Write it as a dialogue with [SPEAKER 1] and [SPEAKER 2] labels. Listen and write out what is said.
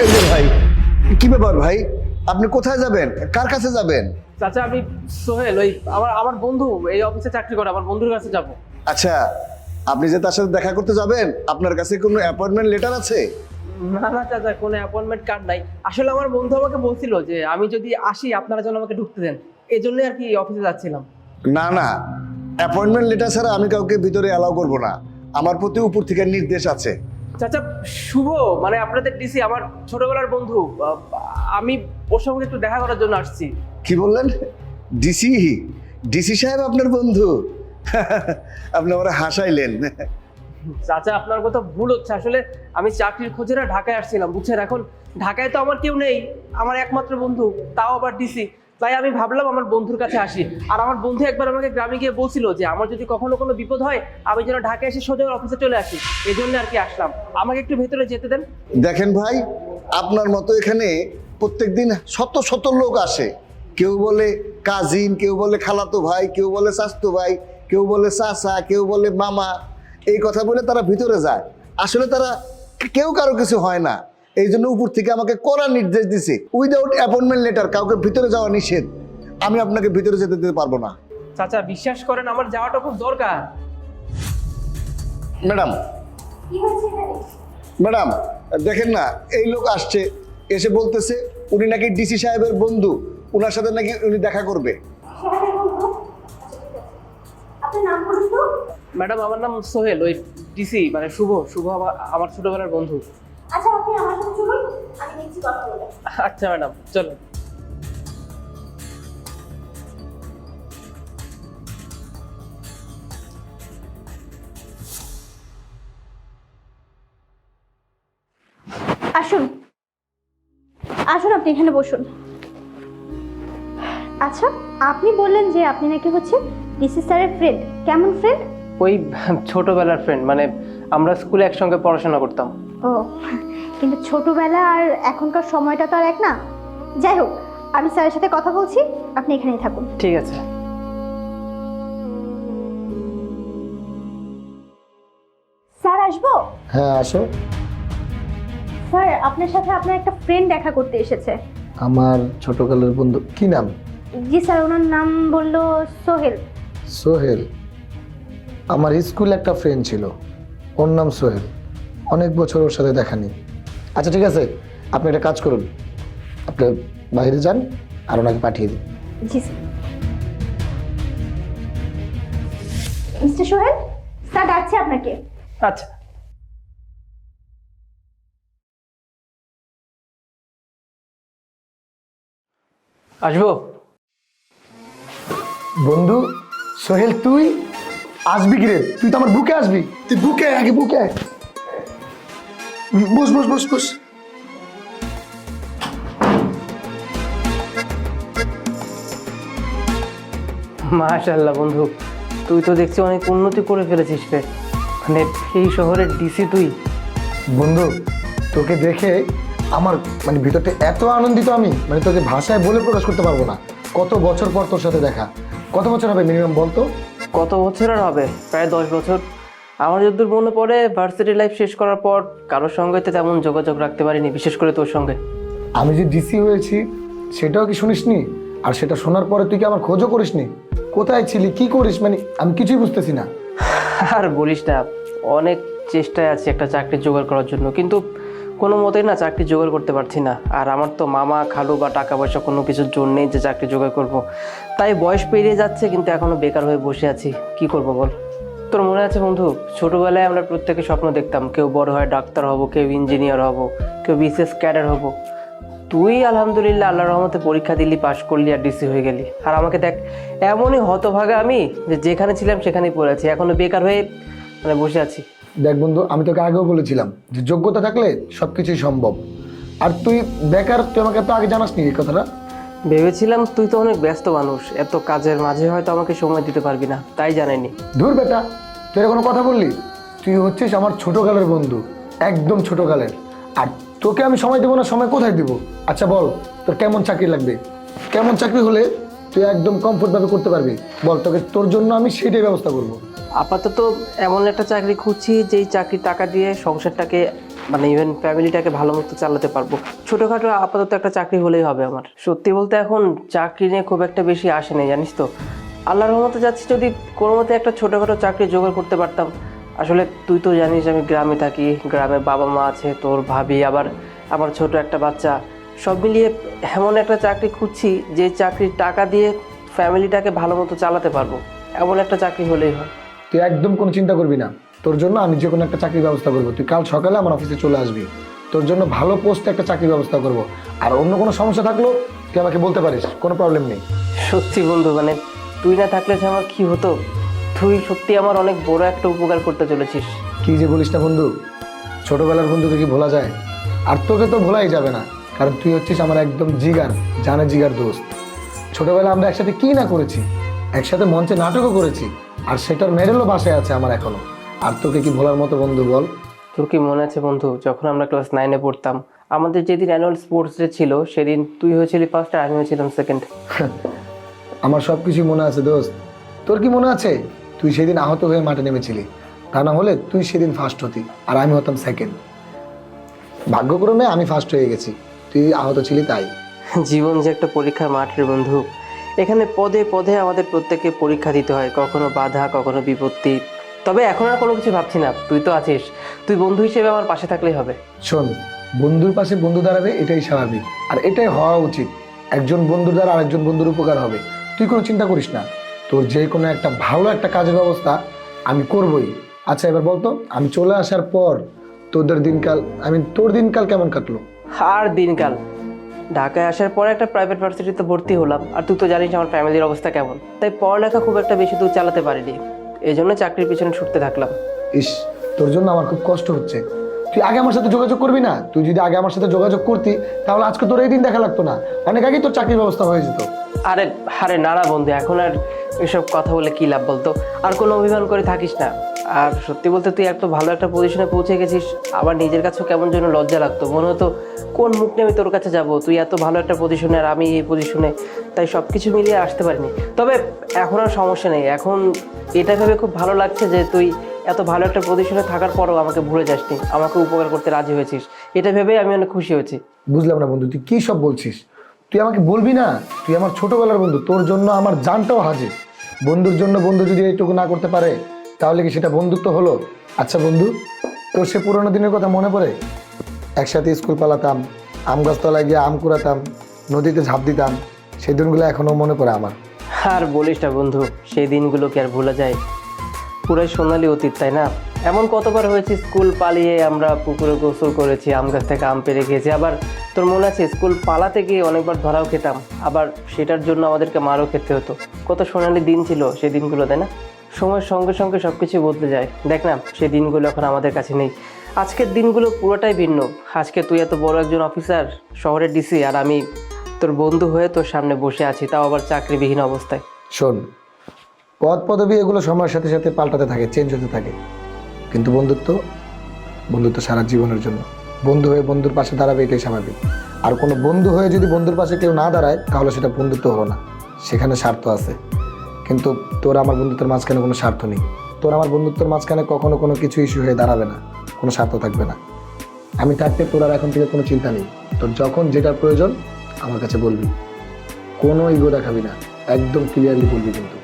[SPEAKER 1] এই যে ভাই কি ব্যাপার ভাই? আপনি কোথায় যাবেন? কার কাছে যাবেন?
[SPEAKER 2] চাচা আমি সোহেল ওই আমার আমার বন্ধু এই অফিসে চাকরি করে আমার বন্ধুর কাছে যাব।
[SPEAKER 1] আচ্ছা আপনি যে তার সাথে দেখা করতে যাবেন আপনার কাছে কোনো অ্যাপয়েন্টমেন্ট লেটার আছে?
[SPEAKER 2] না না চাচা কোনো অ্যাপয়েন্টমেন্ট কার্ড নাই। আসলে আমার বন্ধু আমাকে বলছিল যে আমি যদি আসি আপনারা যেন আমাকে ঢুকতে দেন। এই জন্যই আর কি অফিসে যাচ্ছিলাম।
[SPEAKER 1] না না অ্যাপয়েন্টমেন্ট লেটার ছাড়া আমি কাউকে ভিতরে অ্যালাউ করব না। আমার প্রতি উপর থেকে নির্দেশ আছে।
[SPEAKER 2] চাচা শুভ মানে আপনাদের ডিসি আমার ছোটবেলার বন্ধু আমি ওর সঙ্গে একটু দেখা করার জন্য আসছি।
[SPEAKER 1] কি বললেন? ডিসি? ডিসি সাহেব আপনার বন্ধু। আপনি আমার হাসাইলেন।
[SPEAKER 2] চাচা আপনার কথা ভুল হচ্ছে। আসলে আমি চাকরির খোঁজে না ঢাকায় আসছিলাম বুঝছেন? এখন ঢাকায় তো আমার কেউ নেই আমার একমাত্র বন্ধু তাও আবার ডিসি। তাই আমি ভাবলাম আমার বন্ধুর কাছে আসি। আর আমার বন্ধু একবার আমাকে গ্রামে গিয়ে বলছিল যে, আমার যদি কখনো কোনো বিপদ হয়, আমি যেন ঢাকায় এসে সোজা অফিসে চলে আসি। এই জন্য আর কি আসলাম। আমাকে একটু ভেতরে যেতে দেন।
[SPEAKER 1] দেখেন ভাই, আপনার মতো এখানে প্রত্যেকদিন শত শত লোক আসে। কেউ বলে কাজিন, কেউ বলে খালাতো ভাই, কেউ বলে চাস্তো ভাই, কেউ বলে চাচা, কেউ বলে মামা। এই কথা বলে তারা ভিতরে যায়। আসলে তারা কেউ কারও কিছু হয় না। এই জন্য উপর থেকে আমাকে কড়া নির্দেশ দিছে উইদাউট অ্যাপয়েন্টমেন্ট লেটার কাউকে ভিতরে যাওয়া নিষেধ। আমি আপনাকে ভিতরে যেতে দিতে পারব না।
[SPEAKER 2] চাচা বিশ্বাস করেন আমার যাওয়াটা খুব দরকার।
[SPEAKER 1] ম্যাডাম। ম্যাডাম দেখেন না এই লোক আসছে এসে বলতেছে উনি নাকি ডিসি সাহেবের বন্ধু ওনার সাথে নাকি উনি দেখা করবে।
[SPEAKER 2] ম্যাডাম আমার নাম সোহেল ওই ডিসি মানে শুভ শুভ আমার ছোটবেলার বন্ধু
[SPEAKER 3] আচ্ছা আপনি আমার সাথে চলুন আমি দেখছি কথা বলে
[SPEAKER 2] আচ্ছা ম্যাডাম চলো
[SPEAKER 3] আসুন। আসুন আপনি এখানে বসুন। আচ্ছা আপনি বললেন যে আপনি নাকি হচ্ছে ডিসি স্যারের ফ্রেন্ড কেমন ফ্রেন্ড
[SPEAKER 2] ওই ছোটবেলার ফ্রেন্ড মানে আমরা স্কুলে একসঙ্গে পড়াশোনা করতাম।
[SPEAKER 3] ও কিন্তু ছোটবেলা আর এখনকার সময়টা তো আর এক না। যাই হোক আমি স্যারের সাথে কথা বলছি আপনি এখানেই থাকুন।
[SPEAKER 2] ঠিক আছে।
[SPEAKER 3] স্যার আসব?
[SPEAKER 4] হ্যাঁ আসো।
[SPEAKER 3] স্যার আপনার সাথে আপনার একটা ফ্রেন্ড দেখা করতে এসেছে।
[SPEAKER 4] আমার ছোটকালের বন্ধু। কি নাম?
[SPEAKER 3] জি স্যার ওনার নাম বলল সোহেল।
[SPEAKER 4] সোহেল? আমার স্কুলে একটা ফ্রেন্ড ছিল। ওর নাম সোহেল। অনেক বছর ওর সাথে দেখা নেই। আচ্ছা ঠিক আছে। আপনি একটা কাজ করুন। আপনি বাইরে যান আর ওনাকে পাঠিয়ে দিন।
[SPEAKER 3] জি স্যার। মিস্টার সোহেল স্যার ডাকছে আপনাকে।
[SPEAKER 2] আচ্ছা। আসব?
[SPEAKER 4] বন্ধু সোহেল তুই আসবি কি রে তুই তো আমার বুকে আসবি। তুই বুকে আয়, আগে বুকে আয়। বস বস বস বস।
[SPEAKER 2] মাশাল্লাহ বন্ধু তুই তো দেখছি অনেক উন্নতি করে ফেলেছিস রে। মানে এই শহরের ডিসি তুই।
[SPEAKER 4] বন্ধু তোকে দেখে আমার মানে ভিতরটা এত আনন্দিত আমি মানে তোকে ভাষায় বলে প্রকাশ করতে পারব না। কত বছর পর তোর সাথে দেখা? কত বছর হবে মিনিমাম বলতো?
[SPEAKER 2] কত বছর আর হবে? প্রায় দশ বছর। আমার যদ্দূর মনে পড়ে ভার্সিটি লাইফ শেষ করার পর কারোর সঙ্গে তো তেমন যোগাযোগ রাখতে পারিনি বিশেষ করে তোর সঙ্গে।
[SPEAKER 4] আমি যে ডিসি হয়েছি সেটাও কি শুনিসনি? আর সেটা শোনার পরে তুই কি আমার খোঁজও করিসনি? কোথায় ছিলি? কি করিস? মানে আমি কিছুই বুঝতেছি না।
[SPEAKER 2] আর বলিস না অনেক চেষ্টায় আছি একটা চাকরি জোগাড় করার জন্য কিন্তু কোনো মতেই না চাকরি জোগাড় করতে পারছি না। আর আমার তো মামা খালু বা টাকা পয়সা কোনো কিছুর জোর নেই যে চাকরি জোগাড় করব। তাই বয়স পেরিয়ে যাচ্ছে কিন্তু এখনও বেকার হয়ে বসে আছি। কি করব বল? তোর মনে আছে বন্ধু? ছোটবেলায় আমরা প্রত্যেকে স্বপ্ন দেখতাম, কেউ বড় হয় ডাক্তার হব, কেউ ইঞ্জিনিয়ার হব, কেউ বিসিএস ক্যাডার হব। তুই আলহামদুলিল্লাহ আল্লাহ রহমতে পরীক্ষা দিলি, পাশ করলি আর ডিসি হয়ে গেলি। আর আমাকে দেখ, এমনই হতভাগা আমি যে যেখানে ছিলাম সেখানেই পড়ে আছি। এখনও বেকার হয়ে মানে বসে আছি।
[SPEAKER 4] দেখ বন্ধু, আমি তোকে আগেও বলেছিলাম যে যোগ্যতা থাকলে সব কিছুই সম্ভব। আর তুই বেকার, তুই আমাকে তো আগে জানাসনি এই কথাটা?
[SPEAKER 2] ভেবেছিলাম তুই তো অনেক ব্যস্ত মানুষ। এত কাজের মাঝে হয়তো আমাকে সময় দিতে পারবি না তাই জানাইনি।
[SPEAKER 4] ধুর বেটা তুই কোনো কথা বললি? তুই হচ্ছিস আমার ছোটকালের বন্ধু একদম ছোটকালের আর তোকে আমি সময় দেবো না সময় কোথায় দিব? আচ্ছা বল তোর কেমন চাকরি লাগবে? কেমন চাকরি হলে তুই একদম কমফোর্টভাবে করতে পারবি? বল তোকে তোর জন্য আমি সেটাই ব্যবস্থা করব।
[SPEAKER 2] আপাতত এমন একটা চাকরি খুঁজছি যেই চাকরি টাকা দিয়ে সংসারটাকে মানে ইভেন ফ্যামিলিটাকে ভালো মতো চালাতে পারব। ছোটোখাটো আপাতত একটা চাকরি হলেই হবে আমার। সত্যি বলতে এখন চাকরি নিয়ে খুব একটা বেশি আসে নেই, জানিস তো। আল্লাহর রহমতে যাচ্ছি, যদি কোনো মতে একটা ছোটোখাটো চাকরি জোগাড় করতে পারতাম। আসলে তুই তো জানিস আমি গ্রামে থাকি, গ্রামে বাবা মা আছে, তোর ভাবি, আবার আমার ছোট একটা বাচ্চা। সব মিলিয়ে এমন একটা চাকরি খুঁজছি, যে চাকরির টাকা দিয়ে ফ্যামিলিটাকে ভালো মতো চালাতে পারব। এমন একটা চাকরি হলেই হয়।
[SPEAKER 4] তুই একদম কোনো চিন্তা করবি না। তোর জন্য আমি যে কোনো একটা চাকরির ব্যবস্থা করব। তুই কাল সকালে আমার অফিসে চলে আসবি। তোর জন্য ভালো পোস্টে একটা চাকরির ব্যবস্থা করব। আর অন্য কোনো সমস্যা থাকলেও তুই আমাকে বলতে পারিস কোনো প্রবলেম নেই।
[SPEAKER 2] সত্যি বন্ধু মানে তুই না থাকলে যে আমার কি হতো? তুই সত্যি আমার অনেক বড় একটা উপকার করতে চলেছিস।
[SPEAKER 4] কি যে বলিস না বন্ধু ছোটবেলার বন্ধুকে কি ভোলা যায়? আর তোকে তো ভোলাই যাবে না কারণ তুই হচ্ছিস আমার একদম জিগার জানে জিগার দোস্ত। ছোটবেলা আমরা একসাথে কি না করেছি? একসাথে মঞ্চে নাটকও করেছি আর সেটার মেডেলও বাসায় আছে আমার এখনও। আর তোকে কি ভোলার মতো বন্ধু বল?
[SPEAKER 2] তোর কি মনে আছে বন্ধু? যখন আমরা ক্লাস নাইনে পড়তাম আমাদের যেদিন অ্যানুয়াল স্পোর্টস ডে ছিল সেদিন তুই হয়েছিলি ফার্স্ট আর আমি হয়েছিলাম সেকেন্ড
[SPEAKER 4] আমার সব কিছুই মনে আছে দোস্ত। তোর কি মনে আছে? তুই সেদিন আহত হয়ে মাঠে নেমেছিলি। তা না হলে তুই সেদিন ফার্স্ট হতি আর আমি হতাম সেকেন্ড ভাগ্যক্রমে আমি ফার্স্ট হয়ে গেছি। তুই আহত ছিলি তাই।
[SPEAKER 2] জীবন যে একটা পরীক্ষার মাঠের বন্ধু। এখানে পদে পদে আমাদের প্রত্যেককে পরীক্ষা দিতে হয় কখনো বাধা কখনো বিপত্তি। তবে এখন আর কোনো কিছু ভাবছি না। তুই তো আছিস। তুই বন্ধু হিসেবে আমার পাশে থাকলেই হবে।
[SPEAKER 4] শোন বন্ধুর পাশে বন্ধু দাঁড়াবে এটাই স্বাভাবিক। আর এটাই হওয়া উচিত। একজন বন্ধুর দ্বারা আরেকজন বন্ধুর উপকার হবে। তুই কোনো চিন্তা করিস না। তোর যে কোনো একটা ভালো একটা কাজের ব্যবস্থা আমি করবই। আচ্ছা এবার বলতো আমি চলে আসার পর তোদের দিনকাল আমি তোর দিনকাল কেমন কাটলো?
[SPEAKER 2] আর দিনকাল। ঢাকায় আসার পরে একটা প্রাইভেট ভার্সিটিতে ভর্তি হলাম। আর তুই তো জানিস আমার ফ্যামিলির অবস্থা কেমন। তাই পড়ালেখা খুব একটা বেশি দূর চালাতে পারিনি। এই জন্য চাকরির পিছনে ছুটতে থাকলাম।
[SPEAKER 4] ইস তোর জন্য আমার খুব কষ্ট হচ্ছে। তুই আগে আমার সাথে যোগাযোগ করবি না? তুই যদি আগে আমার সাথে যোগাযোগ করতি তাহলে আজকে তোর এই দিন দেখা লাগতো না। অনেক আগেই তোর চাকরির ব্যবস্থা হয়ে যেত।
[SPEAKER 2] আরে আরে না না বন্ধু এখন আর এসব কথা বলে কি লাভ বলতো? আর কোনো অভিমান করে থাকিস না। আর সত্যি বলতে তুই এত ভালো একটা পজিশনে পৌঁছে গেছিস, আবার নিজের কাছেও কেমন যেন লজ্জা লাগতো। মনে হতো, কোন মুখ নিয়ে আমি তোর কাছে যাব? তুই এত ভালো একটা পজিশনে আর আমি এই পজিশনে তাই সব কিছু মিলিয়ে আসতে পারিনি। তবে এখন আর সমস্যা নেই। এখন এটা ভেবে খুব ভালো লাগছে যে তুই এত ভালো একটা পজিশনে থাকার পরও আমাকে ভুলে যাসনি। আমাকে উপকার করতে রাজি হয়েছিস। এটা ভেবেই আমি অনেক খুশি হয়েছি।
[SPEAKER 4] বুঝলাম না বন্ধু, তুই কী সব বলছিস? তুই আমাকে বলবি না? তুই আমার ছোটবেলার বন্ধু। তোর জন্য আমার জানটাও হাজির। বন্ধুর জন্য বন্ধু যদি এইটুকু না করতে পারে, তাহলে কি সেটা বন্ধুত্ব হলো? আচ্ছা বন্ধু, তোর সে পুরোনো দিনের কথা মনে পড়ে? একসাথে স্কুল পালাতাম, আম গাছতলায় গিয়ে আম কুড়াতাম, নদীতে ঝাঁপ দিতাম, সেই দিনগুলো এখনও মনে পড়ে আমার।
[SPEAKER 2] আর বলিস না বন্ধু, সেই দিনগুলো কি আর ভোলা যায়? পুরাই সোনালি অতীত, তাই না? এমন কতবার হয়েছে স্কুল পালিয়ে আমরা পুকুরে গোসল করেছি, আম গাছ থেকে আম পেরে খেয়েছি, আবার তোর মনে আছে স্কুল পালাতে গিয়ে অনেকবার ধরাও খেতাম, আবার সেটার জন্য আমাদেরকে মারও খেতে হতো। কত সোনালি দিন ছিল সেই দিনগুলো, তাই না? সময়ের সঙ্গে সঙ্গে সব কিছু বদলে যায়। দেখ না সেই দিনগুলো এখন আমাদের কাছে নেই। আজকের দিনগুলো পুরোটাই ভিন্ন। আজকে তুই এত বড় একজন অফিসার, শহরের ডিসি, আর আমি তোর বন্ধু হয়ে তোর সামনে বসে আছি, তাও আবার চাকরিবিহীন অবস্থায়।
[SPEAKER 4] শোন, পদ পদবি এগুলো সময়ের সাথে সাথে পাল্টাতে থাকে চেঞ্জ হতে থাকে। কিন্তু বন্ধুত্ব বন্ধুত্ব সারা জীবনের জন্য। বন্ধু হয়ে বন্ধুর পাশে দাঁড়াবে এটাই স্বাভাবিক। আর কোনো বন্ধু হয়ে যদি বন্ধুর পাশে কেউ না দাঁড়ায়, তাহলে সেটা বন্ধুত্ব হলো না। সেখানে স্বার্থ আছে। কিন্তু তোর আমার বন্ধুত্বের মাঝখানে কোনো স্বার্থ নেই। তোর আমার বন্ধুত্বের মাঝখানে কখনো কোনো কিছু ইস্যু হয়ে দাঁড়াবে না। কোনো স্বার্থ থাকবে না। আমি থাকতে তোর আর এখন থেকে কোনো চিন্তা নেই। তোর যখন যেটার প্রয়োজন, আমার কাছে বলবি। কোনো ইগো দেখাবি না। একদম ক্লিয়ারলি বলবি কিন্তু।